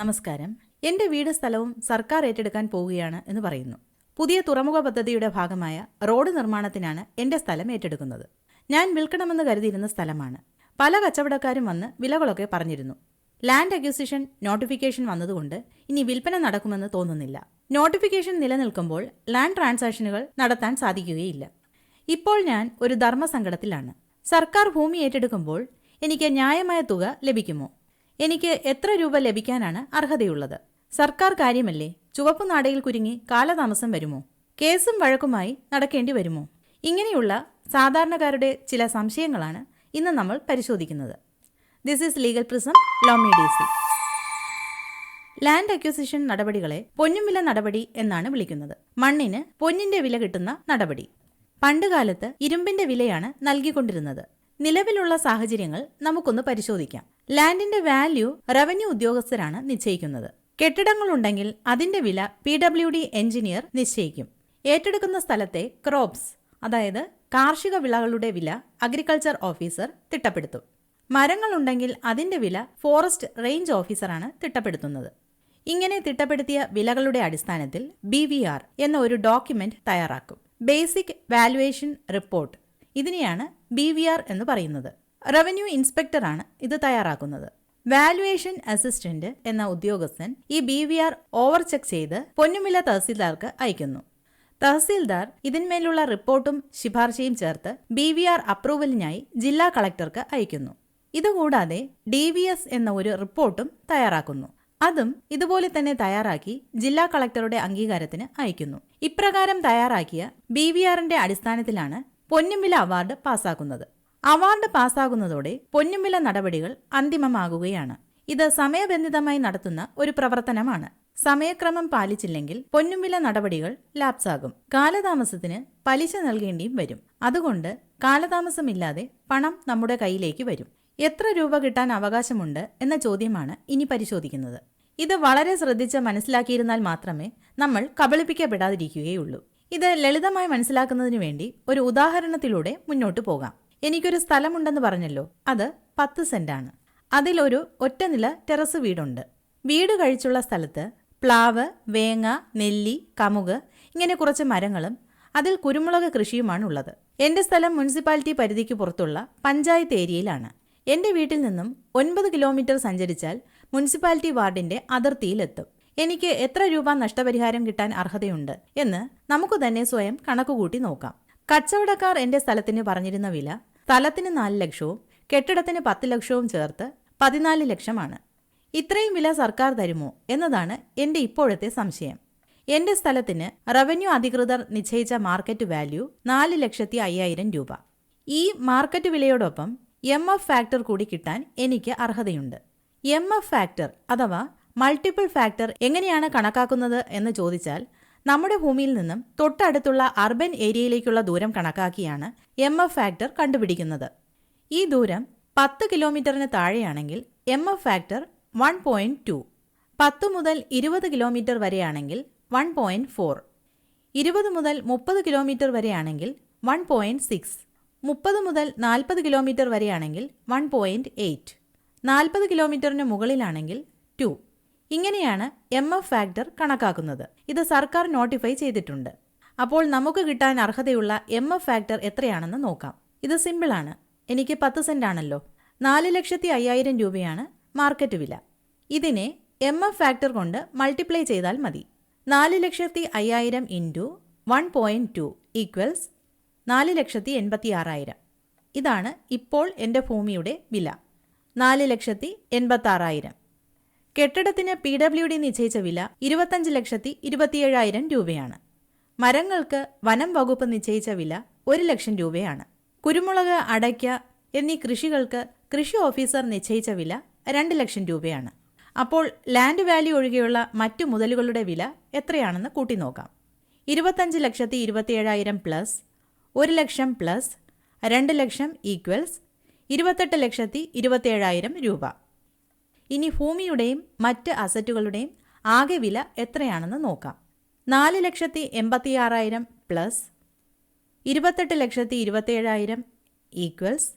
നമസ്കാരം. എന്റെ വീട് സ്ഥലവും സർക്കാർ ഏറ്റെടുക്കാൻ പോവുകയാണ് എന്ന് പറയുന്നു. പുതിയ തുറമുഖ പദ്ധതിയുടെ ഭാഗമായ റോഡ് നിർമ്മാണത്തിനാണ് എന്റെ സ്ഥലം ഏറ്റെടുക്കുന്നത്. ഞാൻ വിൽക്കണമെന്ന് കരുതിയിരുന്ന സ്ഥലമാണ്. പല കച്ചവടക്കാരും വന്ന് വിലകളൊക്കെ പറഞ്ഞിരുന്നു. ലാൻഡ് അക്യൂസിഷൻ നോട്ടിഫിക്കേഷൻ വന്നതുകൊണ്ട് ഇനി വിൽപ്പന നടക്കുമെന്ന് തോന്നുന്നില്ല. നോട്ടിഫിക്കേഷൻ നിലനിൽക്കുമ്പോൾ ലാൻഡ് ട്രാൻസാക്ഷനുകൾ നടത്താൻ സാധിക്കുകയില്ല. ഇപ്പോൾ ഞാൻ ഒരു ധർമ്മസങ്കടത്തിലാണ്. സർക്കാർ ഭൂമി ഏറ്റെടുക്കുമ്പോൾ എനിക്ക് ന്യായമായ തുക ലഭിക്കുമോ? എനിക്ക് എത്ര രൂപ ലഭിക്കാനാണ് അർഹതയുള്ളത്? സർക്കാർ കാര്യമല്ലേ? ചുവപ്പ് നാടയിൽ കുരുങ്ങി കാലതാമസം വരുമോ? കേസും വഴക്കുമായി നടക്കേണ്ടി വരുമോ? ഇങ്ങനെയുള്ള സാധാരണക്കാരുടെ ചില സംശയങ്ങളാണ് ഇന്ന് നമ്മൾ പരിശോധിക്കുന്നത്. This is legal prism law made easy land acquisition നടപടികളെ പൊന്നുംവില നടപടി എന്നാണ് വിളിക്കുന്നത്. മണ്ണിന് പൊന്നിന്റെ വില കിട്ടുന്ന നടപടി. പണ്ടുകാലത്ത് ഇരുമ്പിന്റെ വിലയാണ് നൽകിക്കൊണ്ടിരുന്നത്. നിലവിലുള്ള സാഹചര്യങ്ങൾ നമുക്കൊന്ന് പരിശോധിക്കാം. ലാൻഡിന്റെ വാല്യൂ റവന്യൂ ഉദ്യോഗസ്ഥരാണ് നിശ്ചയിക്കുന്നത്. കെട്ടിടങ്ങളുണ്ടെങ്കിൽ അതിന്റെ വില പി ഡബ്ല്യു ഡി എഞ്ചിനീയർ നിശ്ചയിക്കും. ഏറ്റെടുക്കുന്ന സ്ഥലത്തെ ക്രോപ്സ് അതായത് കാർഷിക വിളകളുടെ വില അഗ്രികൾച്ചർ ഓഫീസർ തിട്ടപ്പെടുത്തും. മരങ്ങളുണ്ടെങ്കിൽ അതിന്റെ വില ഫോറസ്റ്റ് റേഞ്ച് ഓഫീസറാണ് തിട്ടപ്പെടുത്തുന്നത്. ഇങ്ങനെ തിട്ടപ്പെടുത്തിയ വിലകളുടെ അടിസ്ഥാനത്തിൽ ബി വി ആർ എന്ന ഒരു ഡോക്യുമെന്റ് തയ്യാറാക്കും. Basic valuation report. ഇതിനെയാണ് ബി വി ആർ എന്ന് പറയുന്നത്. റവന്യൂ ഇൻസ്പെക്ടറാണ് ഇത് തയ്യാറാക്കുന്നത്. വാലുവേഷൻ അസിസ്റ്റന്റ് എന്ന ഉദ്യോഗസ്ഥൻ ഈ B V R over check ചെയ്ത് പൊന്നുമില തഹസീൽദാർക്ക് അയക്കുന്നു. തഹസീൽദാർ ഇതിന്മേലുള്ള റിപ്പോർട്ടും ശുപാർശയും ചേർത്ത് ബി വി ആർ അപ്രൂവലിനായി ജില്ലാ കളക്ടർക്ക് അയക്കുന്നു. ഇതുകൂടാതെ ഡി വി എസ് എന്ന ഒരു റിപ്പോർട്ടും തയ്യാറാക്കുന്നു. അതും ഇതുപോലെ തന്നെ തയ്യാറാക്കി ജില്ലാ കളക്ടറുടെ അംഗീകാരത്തിന് അയക്കുന്നു. ഇപ്രകാരം തയ്യാറാക്കിയ ബി വി ആറിന്റെ അടിസ്ഥാനത്തിലാണ് പൊന്നുമില അവാർഡ് പാസ്സാക്കുന്നത്. അവാർഡ് പാസ്സാകുന്നതോടെ പൊന്നുംവില നടപടികൾ അന്തിമമാകുകയാണ്. ഇത് സമയബന്ധിതമായി നടത്തുന്ന ഒരു പ്രവർത്തനമാണ്. സമയക്രമം പാലിച്ചില്ലെങ്കിൽ പൊന്നുംവില നടപടികൾ ലാപ്സാകും. കാലതാമസത്തിന് പലിശ നൽകേണ്ടിയും വരും. അതുകൊണ്ട് കാലതാമസമില്ലാതെ പണം നമ്മുടെ കയ്യിലേക്ക് വരും. എത്ര രൂപ കിട്ടാൻ അവകാശമുണ്ട് എന്ന ചോദ്യമാണ് ഇനി പരിശോധിക്കുന്നത്. ഇത് വളരെ ശ്രദ്ധിച്ച് മനസ്സിലാക്കിയിരുന്നാൽ മാത്രമേ നമ്മൾ കബളിപ്പിക്കപ്പെടാതിരിക്കുകയുള്ളൂ. ഇത് ലളിതമായി മനസ്സിലാക്കുന്നതിനു വേണ്ടി ഒരു ഉദാഹരണത്തിലൂടെ മുന്നോട്ട് പോകാം. എനിക്കൊരു സ്ഥലമുണ്ടെന്ന് പറഞ്ഞല്ലോ. അത് പത്ത് സെന്റാണ്. അതിലൊരു ഒറ്റനില ടെറസ് വീടുണ്ട്. വീട് കഴിച്ചുള്ള സ്ഥലത്ത് പ്ലാവ് വേങ്ങ നെല്ലി കമുക് ഇങ്ങനെ കുറച്ച് മരങ്ങളും അതിൽ കുരുമുളക് കൃഷിയുമാണ് ഉള്ളത്. എന്റെ സ്ഥലം മുനിസിപ്പാലിറ്റി പരിധിക്ക് പുറത്തുള്ള പഞ്ചായത്ത് ഏരിയയിലാണ്. എന്റെ വീട്ടിൽ നിന്നും ഒൻപത് കിലോമീറ്റർ സഞ്ചരിച്ചാൽ മുനിസിപ്പാലിറ്റി വാർഡിന്റെ അതിർത്തിയിലെത്തും. എനിക്ക് എത്ര രൂപ നഷ്ടപരിഹാരം കിട്ടാൻ അർഹതയുണ്ട് എന്ന് നമുക്ക് തന്നെ സ്വയം കണക്കുകൂട്ടി നോക്കാം. കച്ചവടക്കാർ എന്റെ സ്ഥലത്തിന് പറഞ്ഞിരുന്ന വില സ്ഥലത്തിന് നാല് ലക്ഷവും കെട്ടിടത്തിന് പത്ത് ലക്ഷവും ചേർത്ത് പതിനാല് ലക്ഷമാണ്. ഇത്രയും വില സർക്കാർ തരുമോ എന്നതാണ് എന്റെ ഇപ്പോഴത്തെ സംശയം. എന്റെ സ്ഥലത്തിന് റവന്യൂ അധികൃതർ നിശ്ചയിച്ച മാർക്കറ്റ് വാല്യൂ നാല് ലക്ഷത്തി അയ്യായിരം രൂപ. ഈ മാർക്കറ്റ് വിലയോടൊപ്പം എം എഫ് ഫാക്ടർ കൂടി കിട്ടാൻ എനിക്ക് അർഹതയുണ്ട്. എം എഫ് ഫാക്ടർ അഥവാ മൾട്ടിപ്പിൾ ഫാക്ടർ എങ്ങനെയാണ് കണക്കാക്കുന്നത് എന്ന് ചോദിച്ചാൽ നമ്മുടെ ഭൂമിയിൽ നിന്നും തൊട്ടടുത്തുള്ള അർബൻ ഏരിയയിലേക്കുള്ള ദൂരം കണക്കാക്കിയാണ് എം എഫ് ഫാക്ടർ കണ്ടുപിടിക്കുന്നത്. ഈ ദൂരം പത്ത് കിലോമീറ്ററിന് താഴെയാണെങ്കിൽ M F factor one point two പത്ത് മുതൽ ഇരുപത് കിലോമീറ്റർ വരെയാണെങ്കിൽ വൺ പോയിന്റ് ഫോർ ഇരുപത് മുതൽ മുപ്പത് കിലോമീറ്റർ വരെയാണെങ്കിൽ വൺ പോയിന്റ് സിക്സ് മുപ്പത് മുതൽ നാൽപ്പത് കിലോമീറ്റർ വരെയാണെങ്കിൽ വൺ പോയിന്റ് എയ്റ്റ് നാൽപ്പത് കിലോമീറ്ററിന് മുകളിലാണെങ്കിൽ ടു ഇങ്ങനെയാണ് എം എഫ് ഫാക്ടർ കണക്കാക്കുന്നത്. ഇത് സർക്കാർ നോട്ടിഫൈ ചെയ്തിട്ടുണ്ട്. അപ്പോൾ നമുക്ക് കിട്ടാൻ അർഹതയുള്ള എം എഫ് ഫാക്ടർ എത്രയാണെന്ന് നോക്കാം. ഇത് സിമ്പിളാണ് എനിക്ക് പത്ത് സെന്റ് ആണല്ലോ. നാല് ലക്ഷത്തി അയ്യായിരം രൂപയാണ് മാർക്കറ്റ് വില. ഇതിനെ എം എഫ് ഫാക്ടർ കൊണ്ട് മൾട്ടിപ്ലൈ ചെയ്താൽ മതി. നാല് ലക്ഷത്തി അയ്യായിരം into one point two equals നാല് ലക്ഷത്തി എൺപത്തി ആറായിരം. ഇതാണ് ഇപ്പോൾ എന്റെ ഭൂമിയുടെ വില. നാല് ലക്ഷത്തി എൺപത്താറായിരം കെട്ടിടത്തിന് പി ഡബ്ല്യു ഡി നിശ്ചയിച്ച വില ഇരുപത്തഞ്ച് ലക്ഷത്തി ഇരുപത്തിയേഴായിരം രൂപയാണ്. മരങ്ങൾക്ക് വനം വകുപ്പ് നിശ്ചയിച്ച വില ഒരു ലക്ഷം രൂപയാണ്. കുരുമുളക് അടയ്ക്ക എന്നീ കൃഷികൾക്ക് കൃഷി ഓഫീസർ നിശ്ചയിച്ച വില രണ്ട് ലക്ഷം രൂപയാണ്. അപ്പോൾ ലാൻഡ് വാല്യൂ ഒഴികെയുള്ള മറ്റു മുതലുകളുടെ വില എത്രയാണെന്ന് കൂട്ടി നോക്കാം ഇരുപത്തഞ്ച് ലക്ഷത്തി ഇരുപത്തിയേഴായിരം പ്ലസ് ഒരു ലക്ഷം പ്ലസ് രണ്ട് ലക്ഷം ഈക്വൽസ് ഇരുപത്തെട്ട് ലക്ഷത്തി ഇരുപത്തിയേഴായിരം രൂപ. ഇനി ഭൂമിയുടെയും മറ്റ് അസറ്റുകളുടെയും ആകെ വില എത്രയാണെന്ന് നോക്കാം. നാല് ലക്ഷത്തി എൺപത്തി ആറായിരം പ്ലസ് ഇരുപത്തെട്ട് ലക്ഷത്തി ഇരുപത്തേഴായിരം ഈക്വൽസ്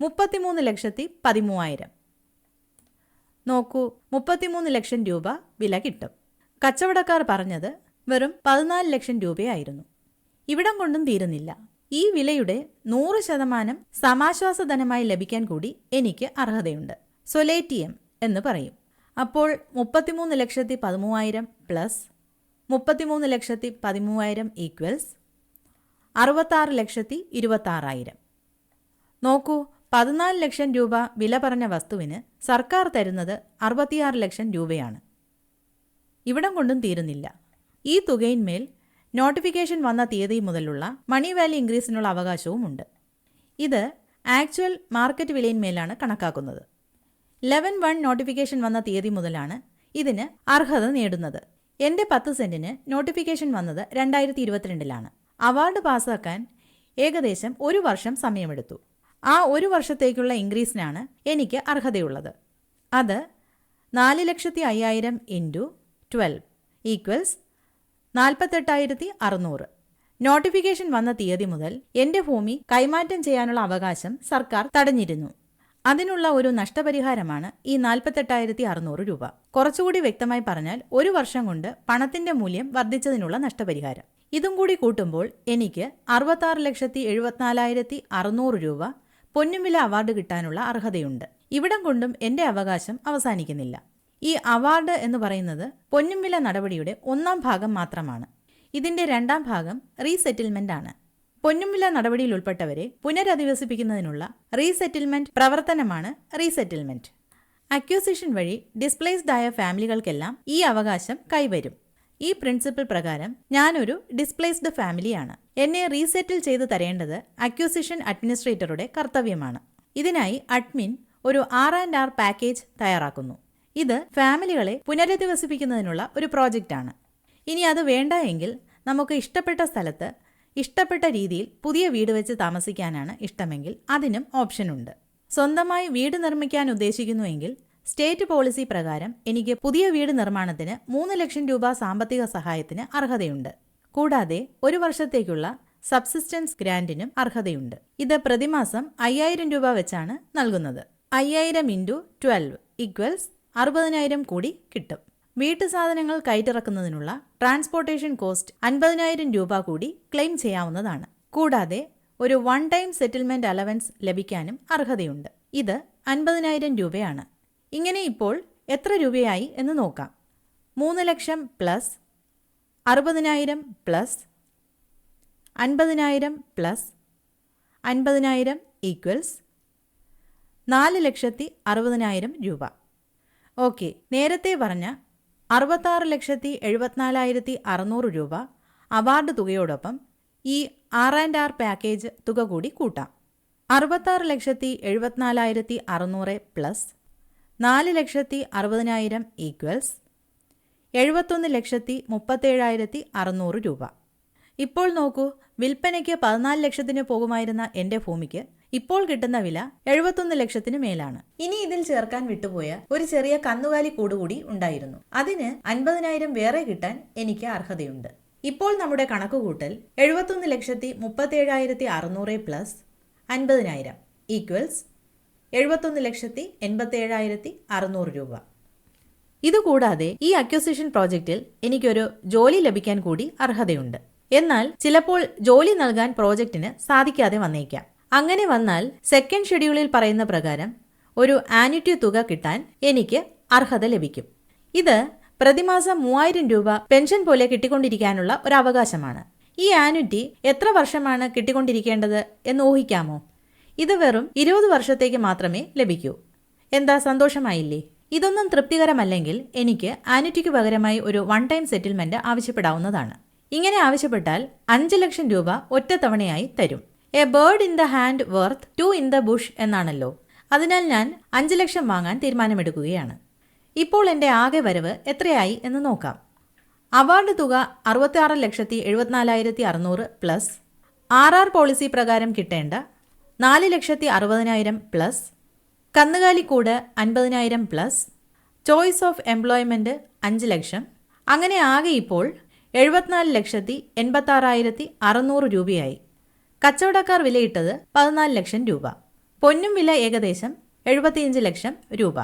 മുപ്പത്തിമൂന്ന് ലക്ഷത്തി പതിമൂവായിരം. നോക്കൂ മുപ്പത്തിമൂന്ന് ലക്ഷം രൂപ വില കിട്ടും. കച്ചവടക്കാർ പറഞ്ഞത് വെറും പതിനാല് ലക്ഷം രൂപയായിരുന്നു. ഇവിടം കൊണ്ടും തീരുന്നില്ല. ഈ വിലയുടെ നൂറ് ശതമാനം സമാശ്വാസധനമായി ലഭിക്കാൻ കൂടി എനിക്ക് അർഹതയുണ്ട്. സൊലേറ്റിയം എന്ന് പറയും. അപ്പോൾ മുപ്പത്തിമൂന്ന് ലക്ഷത്തി പതിമൂവായിരം പ്ലസ് മുപ്പത്തിമൂന്ന് ലക്ഷത്തി പതിമൂവായിരം ഈക്വൽസ് അറുപത്താറ് ലക്ഷത്തി ഇരുപത്താറായിരം. നോക്കൂ പതിനാല് ലക്ഷം രൂപ വില പറഞ്ഞ വസ്തുവിന് സർക്കാർ തരുന്നത് അറുപത്തിയാറ് ലക്ഷം രൂപയാണ്. ഇവിടം കൊണ്ടും തീരുന്നില്ല. ഈ തുകയിന്മേൽ നോട്ടിഫിക്കേഷൻ വന്ന തീയതി മുതലുള്ള മണി വാല്യൂ ഇൻക്രീസിനുള്ള അവകാശവുമുണ്ട്. ഇത് ആക്ച്വൽ മാർക്കറ്റ് വിലയിന്മേലാണ് കണക്കാക്കുന്നത്. ലെവൻ വൺ നോട്ടിഫിക്കേഷൻ വന്ന തീയതി മുതലാണ് ഇതിന് അർഹത നേടുന്നത്. എന്റെ പത്ത് സെന്റിന് നോട്ടിഫിക്കേഷൻ വന്നത് രണ്ടായിരത്തി ഇരുപത്തിരണ്ടിലാണ് അവാർഡ് പാസ്സാക്കാൻ ഏകദേശം ഒരു വർഷം സമയമെടുത്തു. ആ ഒരു വർഷത്തേക്കുള്ള ഇൻക്രീസിനാണ് എനിക്ക് അർഹതയുള്ളത്. അത് നാല് ലക്ഷത്തി അയ്യായിരം ഇന്റു ട്വൽവ് ഈക്വൽസ് നാൽപ്പത്തെട്ടായിരത്തി അറുന്നൂറ് നോട്ടിഫിക്കേഷൻ വന്ന തീയതി മുതൽ എന്റെ ഭൂമി കൈമാറ്റം ചെയ്യാനുള്ള അവകാശം സർക്കാർ തടഞ്ഞിരുന്നു. അതിനുള്ള ഒരു നഷ്ടപരിഹാരമാണ് ഈ നാൽപ്പത്തെട്ടായിരത്തി അറുന്നൂറ് രൂപ. കുറച്ചുകൂടി വ്യക്തമായി പറഞ്ഞാൽ ഒരു വർഷം കൊണ്ട് പണത്തിന്റെ മൂല്യം വർദ്ധിച്ചതിനുള്ള നഷ്ടപരിഹാരം. ഇതും കൂടി കൂട്ടുമ്പോൾ എനിക്ക് അറുപത്താറ് ലക്ഷത്തി എഴുപത്തിനാലായിരത്തി അറുന്നൂറ് രൂപ പൊന്നുമില അവാർഡ് കിട്ടാനുള്ള അർഹതയുണ്ട്. ഇവിടം കൊണ്ടും എന്റെ അവകാശം അവസാനിക്കുന്നില്ല. ഈ അവാർഡ് എന്ന് പറയുന്നത് പൊന്നുംവില നടപടിയുടെ ഒന്നാം ഭാഗം മാത്രമാണ്. ഇതിന്റെ രണ്ടാം ഭാഗം റീസെറ്റിൽമെന്റ് ആണ് പൊന്നുംവില നടപടിയിൽ ഉൾപ്പെട്ടവരെ പുനരധിവസിപ്പിക്കുന്നതിനുള്ള റീസെറ്റിൽമെന്റ് പ്രവർത്തനമാണ് റീസെറ്റിൽമെന്റ്. അക്യൂസിഷൻ വഴി ഡിസ്പ്ലേസ്ഡ് ആയ ഫാമിലികൾക്കെല്ലാം ഈ അവകാശം കൈവരും. ഈ പ്രിൻസിപ്പിൾ പ്രകാരം ഞാനൊരു ഡിസ്പ്ലേസ്ഡ് ഫാമിലിയാണ്. എന്നെ റീസെറ്റിൽ ചെയ്തു തരേണ്ടത് അക്യൂസിഷൻ അഡ്മിനിസ്ട്രേറ്ററുടെ കർത്തവ്യമാണ്. ഇതിനായി അഡ്മിൻ ഒരു ആർ ആൻഡ് ആർ പാക്കേജ് തയ്യാറാക്കുന്നു. ഇത് ഫാമിലികളെ പുനരധിവസിപ്പിക്കുന്നതിനുള്ള ഒരു പ്രോജക്റ്റാണ്. ഇനി അത് വേണ്ട എങ്കിൽ നമുക്ക് ഇഷ്ടപ്പെട്ട സ്ഥലത്ത് ഇഷ്ടപ്പെട്ട രീതിയിൽ പുതിയ വീട് വെച്ച് താമസിക്കാനാണ് ഇഷ്ടമെങ്കിൽ അതിനും ഓപ്ഷനുണ്ട് സ്വന്തമായി വീട് നിർമ്മിക്കാൻ ഉദ്ദേശിക്കുന്നുവെങ്കിൽ സ്റ്റേറ്റ് പോളിസി പ്രകാരം എനിക്ക് പുതിയ വീട് നിർമ്മാണത്തിന് മൂന്ന് ലക്ഷം രൂപ സാമ്പത്തിക സഹായത്തിന് അർഹതയുണ്ട്. കൂടാതെ ഒരു വർഷത്തേക്കുള്ള സബ്സിസ്റ്റൻസ് ഗ്രാന്റിനും അർഹതയുണ്ട്. ഇത് പ്രതിമാസം അയ്യായിരം രൂപ വെച്ചാണ് നൽകുന്നത്. അയ്യായിരം ഇന്റു ട്വൽവ് ഈക്വൽസ് അറുപതിനായിരം കൂടി കിട്ടും. വീട്ടു സാധനങ്ങൾ കയറ്റിറക്കുന്നതിനുള്ള ട്രാൻസ്പോർട്ടേഷൻ കോസ്റ്റ് അൻപതിനായിരം രൂപ കൂടി ക്ലെയിം ചെയ്യാവുന്നതാണ്. കൂടാതെ ഒരു വൺ ടൈം സെറ്റിൽമെന്റ് അലവൻസ് ലഭിക്കാനും അർഹതയുണ്ട്. ഇത് അൻപതിനായിരം രൂപയാണ്. ഇങ്ങനെ ഇപ്പോൾ എത്ര രൂപയായി എന്ന് നോക്കാം. മൂന്ന് ലക്ഷം പ്ലസ് അറുപതിനായിരം പ്ലസ് അൻപതിനായിരം പ്ലസ് അൻപതിനായിരം ഈക്വൽസ് നാല് ലക്ഷത്തി അറുപതിനായിരം രൂപ. ഓക്കെ നേരത്തെ പറഞ്ഞ അറുപത്താറ് ലക്ഷത്തി എഴുപത്തിനാലായിരത്തി അറുന്നൂറ് രൂപ അവാർഡ് തുകയോടൊപ്പം ഈ ആർ ആൻഡ് ആർ പാക്കേജ് തുക കൂടി കൂട്ടാം. അറുപത്താറ് ലക്ഷത്തി എഴുപത്തിനാലായിരത്തി അറുന്നൂറ് പ്ലസ് നാല് ലക്ഷത്തി അറുപതിനായിരം ഈക്വൽസ് എഴുപത്തൊന്ന് ലക്ഷത്തി മുപ്പത്തേഴായിരത്തി അറുന്നൂറ് രൂപ. ഇപ്പോൾ നോക്കൂ വിൽപ്പനയ്ക്ക് പതിനാല് ലക്ഷത്തിന് പോകുമായിരുന്ന എന്റെ ഭൂമിക്ക് ഇപ്പോൾ കിട്ടുന്ന വില എഴുപത്തൊന്ന് ലക്ഷത്തിന് മേലാണ്. ഇനി ഇതിൽ ചേർക്കാൻ വിട്ടുപോയ ഒരു ചെറിയ കന്നുകാലി കൂടുകൂടി ഉണ്ടായിരുന്നു. അതിന് അൻപതിനായിരം വേറെ കിട്ടാൻ എനിക്ക് അർഹതയുണ്ട്. ഇപ്പോൾ നമ്മുടെ കണക്കുകൂട്ടൽ എഴുപത്തൊന്ന് ലക്ഷത്തി മുപ്പത്തേഴായിരത്തി അറുന്നൂറ് പ്ലസ് അൻപതിനായിരം. ഈക്വൽസ് എഴുപത്തൊന്ന് ലക്ഷത്തി എൺപത്തേഴായിരത്തി അറുന്നൂറ് രൂപ. ഇതുകൂടാതെ ഈ അക്വസിഷൻ പ്രോജക്റ്റിൽ എനിക്കൊരു ജോലി ലഭിക്കാൻ കൂടി അർഹതയുണ്ട്. എന്നാൽ ചിലപ്പോൾ ജോലി നൽകാൻ പ്രോജക്റ്റിന് സാധിക്കാതെ വന്നേക്കാം. അങ്ങനെ വന്നാൽ സെക്കൻഡ് ഷെഡ്യൂളിൽ പറയുന്ന പ്രകാരം ഒരു ആനിറ്റി തുക കിട്ടാൻ എനിക്ക് അർഹത ലഭിക്കും. ഇത് പ്രതിമാസം മൂവായിരം രൂപ പെൻഷൻ പോലെ കിട്ടിക്കൊണ്ടിരിക്കാനുള്ള ഒരു അവകാശമാണ്. ഈ ആനുറ്റി എത്ര വർഷമാണ് കിട്ടിക്കൊണ്ടിരിക്കേണ്ടത് എന്ന് ഊഹിക്കാമോ? ഇത് വെറും ഇരുപത് വർഷത്തേക്ക് മാത്രമേ ലഭിക്കൂ. എന്താ സന്തോഷമായില്ലേ? ഇതൊന്നും തൃപ്തികരമല്ലെങ്കിൽ എനിക്ക് ആനുറ്റിക്ക് പകരമായി ഒരു വൺ ടൈം സെറ്റിൽമെന്റ് ആവശ്യപ്പെടാവുന്നതാണ്. ഇങ്ങനെ ആവശ്യപ്പെട്ടാൽ അഞ്ച് ലക്ഷം രൂപ ഒറ്റത്തവണയായി തരും. A bird in the hand worth two in the bush എന്നാണല്ലോ. അതിനാൽ ഞാൻ അഞ്ച് ലക്ഷം വാങ്ങാൻ തീരുമാനമെടുക്കുകയാണ്. ഇപ്പോൾ എന്റെ ആകെ വരവ് എത്രയായി എന്ന് നോക്കാം. അവാർഡ് തുക അറുപത്തിയാറ് ലക്ഷത്തി എഴുപത്തിനാലായിരത്തി അറുന്നൂറ് പ്ലസ് ആർ ആർ പോളിസി പ്രകാരം കിട്ടേണ്ട നാല് ലക്ഷത്തി അറുപതിനായിരം പ്ലസ് കന്നുകാലിക്കൂട് അൻപതിനായിരം പ്ലസ് ചോയ്സ് ഓഫ് എംപ്ലോയ്മെന്റ് അഞ്ച് ലക്ഷം. അങ്ങനെ ആകെ ഇപ്പോൾ എഴുപത്തിനാല് ലക്ഷത്തി എൺപത്താറായിരത്തി അറുന്നൂറ് രൂപയായി. കച്ചവടക്കാർ വിലയിട്ടത് പതിനാല് ലക്ഷം രൂപ. പൊന്നും വില ഏകദേശം എഴുപത്തിയഞ്ച് ലക്ഷം രൂപ.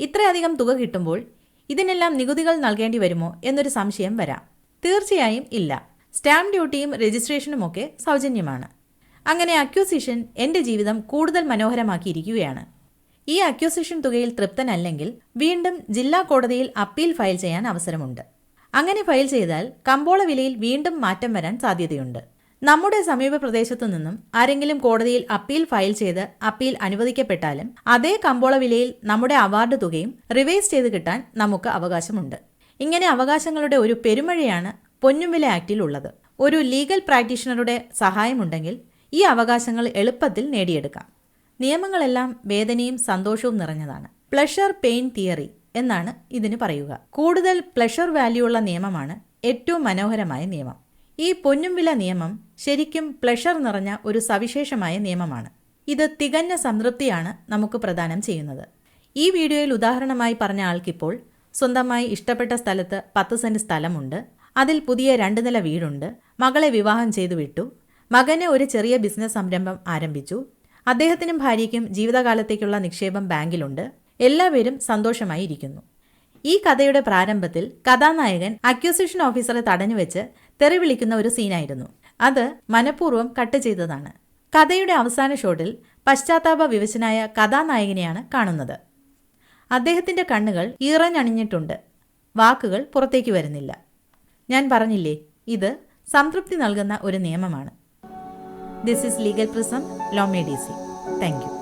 ഇത്രയധികം തുക കിട്ടുമ്പോൾ ഇതിനെല്ലാം നികുതികൾ നൽകേണ്ടി വരുമോ എന്നൊരു സംശയം വരാം. തീർച്ചയായും ഇല്ല. സ്റ്റാമ്പ് ഡ്യൂട്ടിയും രജിസ്ട്രേഷനുമൊക്കെ സൗജന്യമാണ്. അങ്ങനെ അക്യൂസിഷൻ എന്റെ ജീവിതം കൂടുതൽ മനോഹരമാക്കിയിരിക്കുകയാണ്. ഈ അക്യൂസിഷൻ തുകയിൽ തൃപ്തനല്ലെങ്കിൽ വീണ്ടും ജില്ലാ കോടതിയിൽ അപ്പീൽ ഫയൽ ചെയ്യാൻ അവസരമുണ്ട്. അങ്ങനെ ഫയൽ ചെയ്താൽ കമ്പോള വിലയിൽ വീണ്ടും മാറ്റം വരാൻ സാധ്യതയുണ്ട്. നമ്മുടെ സമീപ പ്രദേശത്തു നിന്നും ആരെങ്കിലും കോടതിയിൽ അപ്പീൽ ഫയൽ ചെയ്ത് അപ്പീൽ അനുവദിക്കപ്പെട്ടാലും അതേ കമ്പോള വിലയിൽ നമ്മുടെ അവാർഡ് തുകയും റിവൈസ് ചെയ്ത് കിട്ടാൻ നമുക്ക് അവകാശമുണ്ട്. ഇങ്ങനെ അവകാശങ്ങളുടെ ഒരു പെരുമഴയാണ് പൊന്നുംവില ആക്ടിൽ ഉള്ളത്. ഒരു ലീഗൽ പ്രാക്ടീഷണറുടെ സഹായമുണ്ടെങ്കിൽ ഈ അവകാശങ്ങൾ എളുപ്പത്തിൽ നേടിയെടുക്കാം. നിയമങ്ങളെല്ലാം വേദനയും സന്തോഷവും നിറഞ്ഞതാണ്. പ്ലഷർ പെയിൻ തിയറി എന്നാണ് ഇതിന് പറയുക. കൂടുതൽ പ്ലഷർ വാല്യൂ ഉള്ള നിയമമാണ് ഏറ്റവും മനോഹരമായ നിയമം. ഈ പൊന്നുംവില നിയമം ശരിക്കും പ്ലഷർ നിറഞ്ഞ ഒരു സവിശേഷമായ നിയമമാണ്. ഇത് തികഞ്ഞ സംതൃപ്തിയാണ് നമുക്ക് പ്രദാനം ചെയ്യുന്നത്. ഈ വീഡിയോയിൽ ഉദാഹരണമായി പറഞ്ഞ ആൾക്കിപ്പോൾ സ്വന്തമായി ഇഷ്ടപ്പെട്ട സ്ഥലത്ത് പത്ത് സെന്റ് സ്ഥലമുണ്ട്. അതിൽ പുതിയ രണ്ട് നില വീടുണ്ട്. മകളെ വിവാഹം ചെയ്തു വിട്ടു. മകന് ഒരു ചെറിയ ബിസിനസ് സംരംഭം ആരംഭിച്ചു. അദ്ദേഹത്തിനും ഭാര്യയ്ക്കും ജീവിതകാലത്തേക്കുള്ള നിക്ഷേപം ബാങ്കിലുണ്ട്. എല്ലാവരും സന്തോഷമായി ഇരിക്കുന്നു. ഈ കഥയുടെ പ്രാരംഭത്തിൽ കഥാനായകൻ അക്യൂസിഷൻ ഓഫീസറെ തടഞ്ഞുവെച്ച് തെറി വിളിക്കുന്ന ഒരു സീനായിരുന്നു. അത് മനഃപൂർവം കട്ട് ചെയ്തതാണ്. കഥയുടെ അവസാന ഷോട്ടിൽ പശ്ചാത്താപ വിവശനായ കഥാനായകനെയാണ് കാണുന്നത്. അദ്ദേഹത്തിന്റെ കണ്ണുകൾ ഈറഞ്ഞണിഞ്ഞിട്ടുണ്ട് വാക്കുകൾ പുറത്തേക്ക് വരുന്നില്ല. ഞാൻ പറഞ്ഞില്ലേ ഇത് സംതൃപ്തി നൽകുന്ന ഒരു നിയമമാണ്. This is legal prism law made easy thank you